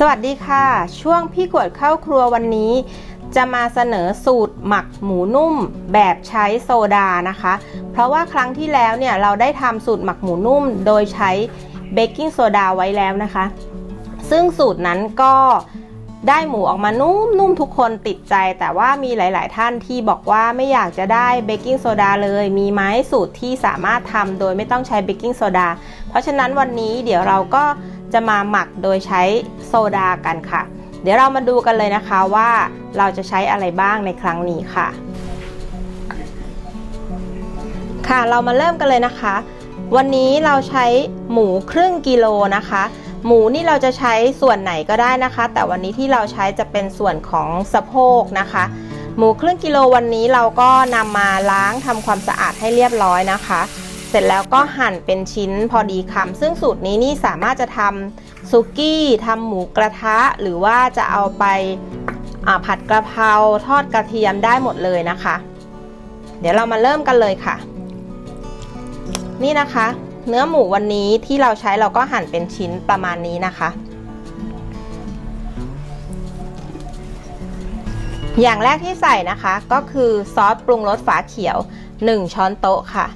สวัสดีค่ะ ช่วงพี่กวดเข้าครัววันนี้ จะมาเสนอสูตรหมักหมูนุ่มแบบใช้โซดานะคะ เพราะว่าครั้งที่แล้วเนี่ยเราได้ทำสูตรหมักหมูนุ่มโดยใช้เบกกิ้งโซดาไว้แล้วนะคะ ซึ่งสูตรนั้นก็ได้หมูออกมานุ่มนุ่มทุกคนติดใจ แต่ว่ามีหลาย ๆ ท่านที่บอกว่าไม่อยากจะได้เบกกิ้งโซดาเลยมีไหมสูตรที่สามารถทำโดยไม่ต้องใช้เบกกิ้งโซดาเพราะฉะนั้นวันนี้เดี๋ยวเราก็จะมาหมักโดยใช้ โซดากันค่ะ เดี๋ยวเรามาดูกันเลยนะคะว่าเราจะใช้อะไรบ้างในครั้งนี้ค่ะ ค่ะเรามาเริ่มกันเลยนะคะ วันนี้เราใช้หมูครึ่งกิโลนะคะ หมูนี่เราจะใช้ส่วนไหนก็ได้นะคะ แต่วันนี้ที่เราใช้จะเป็นส่วนของสะโพกนะคะหมูครึ่งกิโลวันนี้เราก็นำมาล้างทำความสะอาดให้เรียบร้อยนะคะ เสร็จแล้วก็หั่นเป็นชิ้นพอดีคำซึ่งสูตรนี้นี่สามารถจะทำ ซุกี้ทำหมูกระทะ หรือว่าจะเอาไปผัดกระเพราทอดกระเทียมได้หมดเลยนะคะ เดี๋ยวเรามาเริ่มกันเลยค่ะ นี่นะคะ เนื้อหมูวันนี้ที่เราใช้เราก็หั่นเป็นชิ้นประมาณนี้นะคะ อย่างแรกที่ใส่นะคะก็คือซอสปรุงรสฝาเขียว 1 ช้อนโต๊ะค่ะ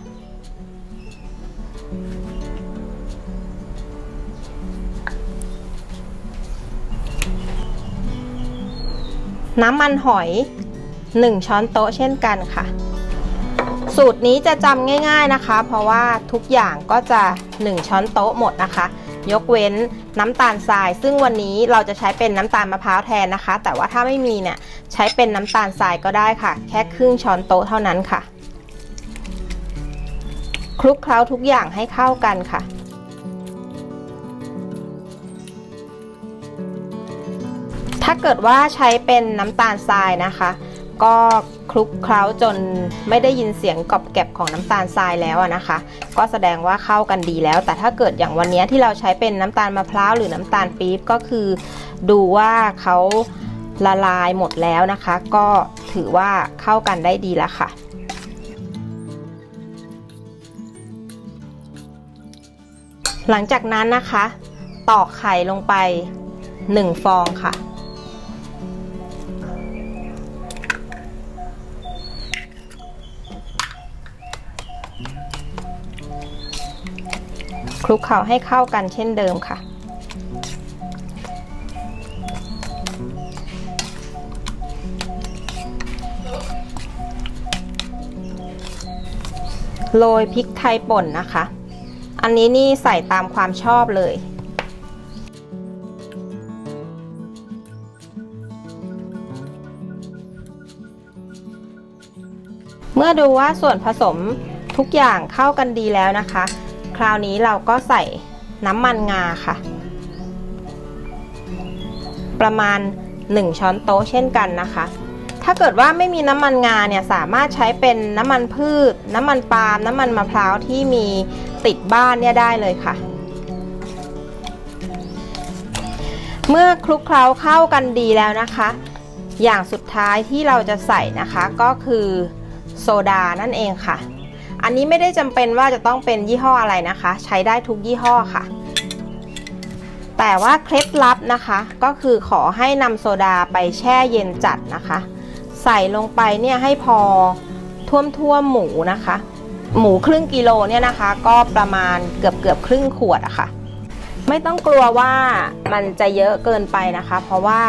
น้ำมันหอย 1 ช้อนโต๊ะเช่นกันค่ะ สูตรนี้จะจำง่าย ๆนะคะ เพราะว่าทุกอย่างก็จะ 1 ช้อนโต๊ะหมดนะคะ ยกเว้นน้ำตาลทราย ซึ่งวันนี้เราจะใช้เป็นน้ำตาลมะพร้าวแทนนะคะ แต่ว่าถ้าไม่มีเนี่ยใช้เป็นน้ำตาลทรายก็ได้ค่ะ แค่ครึ่งช้อนโต๊ะเท่านั้นค่ะ คลุกเคล้าทุกอย่างให้เข้ากันค่ะ เกิดว่าใช้เป็นน้ำตาลทรายนะคะ ก็คลุกเคล้าจนไม่ได้ยินเสียงกรอบแกรบของน้ำตาลทรายแล้วนะคะ ก็แสดงว่าเข้ากันดีแล้ว แต่ถ้าเกิดอย่างวันนี้ที่เราใช้เป็นน้ำตาลมะพร้าวหรือน้ำตาลปี๊บก็คือ ดูว่าเขาละลายหมดแล้วนะคะ ก็ถือว่าเข้ากันได้ดีแล้วค่ะหลังจากนั้นนะคะ ตอกไข่ลงไป 1 ฟองค่ะ ลุกเคล้าให้เข้ากันเช่นเดิมค่ะ โรยพริกไทยป่นนะคะ อันนี้นี่ใส่ตามความชอบเลยเมื่อดูว่าส่วนผสมทุกอย่างเข้ากันดีแล้วนะคะ ราวนี้เราก็ใส่น้ำมันงาค่ะ ประมาณ 1 ช้อนโต๊ะเช่นกันนะคะ ถ้าเกิดว่าไม่มีน้ำมันงาเนี่ยสามารถใช้เป็นน้ำมันพืช น้ำมันปาล์มน้ำมันมะพร้าวที่มีติดบ้านเนี่ยได้เลยค่ะ เมื่อคลุกเคล้าเข้ากันดีแล้วนะคะ อย่างสุดท้ายที่เราจะใส่นะคะก็คือโซดานั่นเองค่ะ อันนี้ไม่ได้จำเป็นว่าจะต้องเป็นยี่ห้ออะไรนะคะ ใช้ได้ทุกยี่ห้อค่ะ แต่ว่าเคล็ดลับนะคะ ก็คือขอให้นำโซดาไปแช่เย็นจัดนะคะ ใส่ลงไปเนี่ยให้พอท่วมท่วมหมูนะคะ หมูครึ่งกิโลเนี่ยนะคะ ก็ประมาณเกือบเกือบครึ่งขวดอะค่ะ ไม่ต้องกลัวว่ามันจะเยอะเกินไปนะคะ เพราะว่า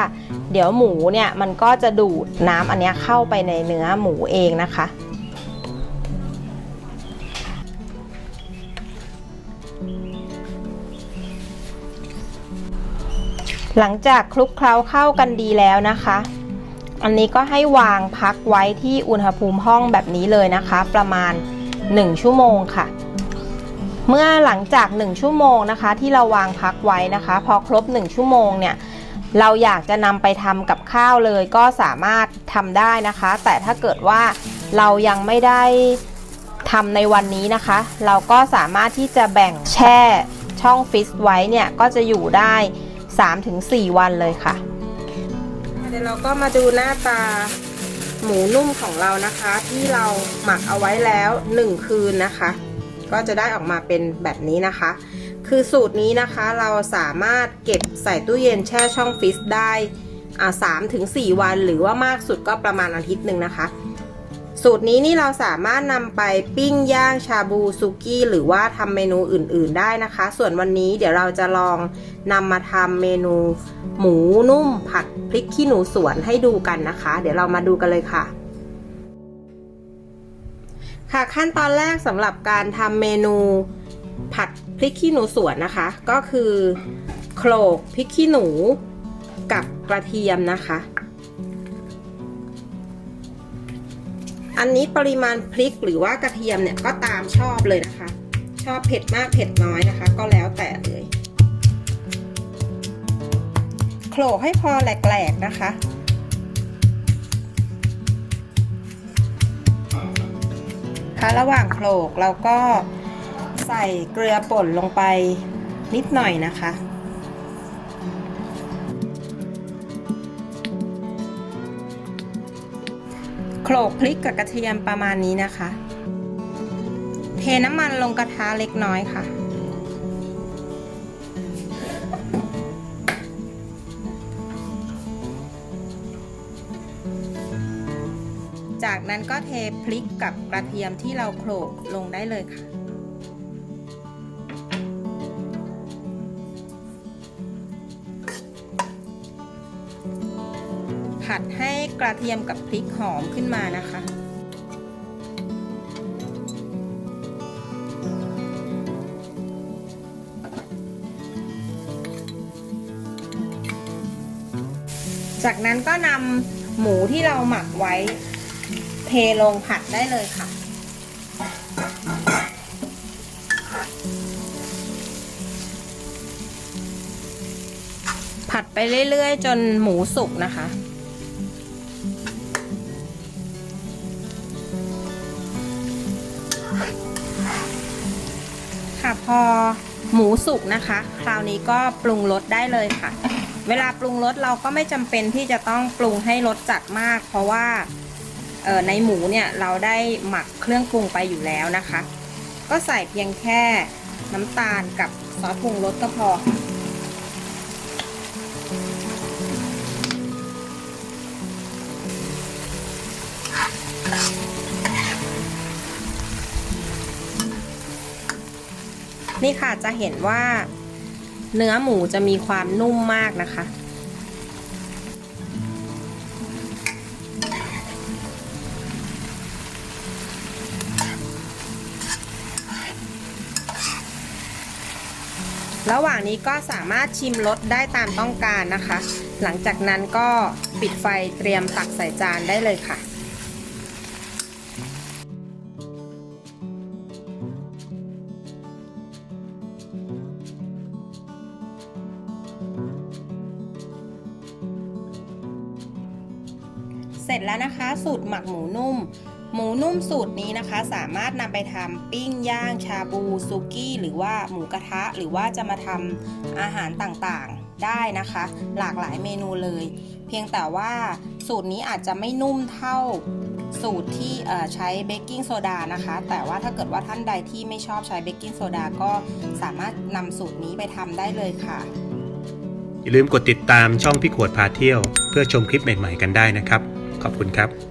เดี๋ยวหมูเนี่ยมันก็จะดูดน้ำอันนี้เข้าไปในเนื้อหมูเองนะคะ หลังจากคลุกเคล้าเข้ากันดีแล้วนะคะ อันนี้ก็ให้วางพักไว้ที่อุณหภูมิห้องแบบนี้เลยนะคะ ประมาณ 1 ชั่วโมงค่ะ เมื่อหลังจาก 1 ชั่วโมงนะคะ ที่เราวางพักไว้นะคะ พอครบ 1 ชั่วโมงเนี่ยเราอยากจะนำไปทำกับข้าวเลยก็สามารถทำได้นะคะ แต่ถ้าเกิดว่าเรายังไม่ได้ทำในวันนี้นะคะ เราก็สามารถที่จะแบ่งแช่ช่องฟิสไว้เนี่ยก็จะอยู่ได้ 3-4 วันเลยค่ะ เดี๋ยวเราก็มาดูหน้าตาหมูนุ่มของเรานะคะ ที่เราหมักเอาไว้แล้ว 1 คืนนะคะ ก็จะได้ออกมาเป็นแบบนี้นะคะ คือสูตรนี้นะคะเราสามารถเก็บใส่ตู้เย็นแช่ช่องฟรีซได้สามถึงสี่วันหรือว่ามากสุดก็ประมาณอาทิตย์หนึ่งนะคะ สูตรนี้นี่เราสามารถนำไปปิ้งย่างชาบูซุกี้ หรือว่าทำเมนูอื่นๆได้นะคะ ส่วนวันนี้เดี๋ยวเราจะลองนำมาทำเมนู หมูนุ่มผัดพริกขี้หนูสวนให้ดูกันนะคะ เดี๋ยวเรามาดูกันเลยค่ะ ค่ะขั้นตอนแรกสำหรับการทำเมนูผัดพริกขี้หนูสวนนะคะ ก็คือโขลกพริกขี้หนูกับกระเทียมนะคะ อันนี้ปริมาณพริกหรือว่ากระเทียมเนี่ยก็ตามชอบเลยนะคะ ชอบเผ็ดมากเผ็ดน้อยนะคะ ก็แล้วแต่เลยโขลกให้พอแหลกๆนะคะคะระหว่างโขลกเราก็ใส่เกลือป่นลงไปนิดหน่อยนะคะ ลกพริกกับกระเทียมประมาณนี้นะคะ เทน้ำมันลงกระทะเล็กน้อยค่ะ จากนั้นก็เทพริกกับกระเทียมที่เราโขลกลงได้เลยค่ะ ผัดให้กระเทียมกับพริกหอมขึ้นมานะคะ จากนั้นก็นำหมูที่เราหมักไว้เทลงผัดได้เลยค่ะผัดไปเรื่อยๆ จนหมูสุกนะคะ ค่ะพอหมูสุกนะคะ คราวนี้ก็ปรุงรสได้เลยค่ะ เวลาปรุงรสเราก็ไม่จำเป็นที่จะต้องปรุงให้รสจัดมาก เพราะว่าในหมูเนี่ยเราได้หมักเครื่องปรุงไปอยู่แล้วนะคะ ก็ใส่เพียงแค่น้ำตาลกับซอสปรุงรสก็พอค่ะ นี่ค่ะจะเห็นว่าเนื้อหมูจะมีความนุ่มมากนะคะ ระหว่างนี้ก็สามารถชิมรสได้ตามต้องการนะคะ หลังจากนั้นก็ปิดไฟเตรียมตักใส่จานได้เลยค่ะ เสร็จแล้วนะคะ สูตรหมักหมูนุ่ม หมูนุ่มสูตรนี้นะคะ สามารถนำไปทำปิ้งย่างชาบูซุกี้ หรือว่าหมูกระทะ หรือว่าจะมาทำอาหารต่างๆได้นะคะ หลากหลายเมนูเลย เพียงแต่ว่าสูตรนี้อาจจะไม่นุ่มเท่าสูตรที่ใช้เบกกิ้งโซดานะคะ แต่ว่าถ้าเกิดว่าท่านใดที่ไม่ชอบใช้เบกกิ้งโซดาก็สามารถนำสูตรนี้ไปทำได้เลยค่ะ อย่าลืมกดติดตามช่องพี่ขวดพาเที่ยว เพื่อชมคลิปใหม่ ๆ กันได้นะครับ ขอบคุณครับ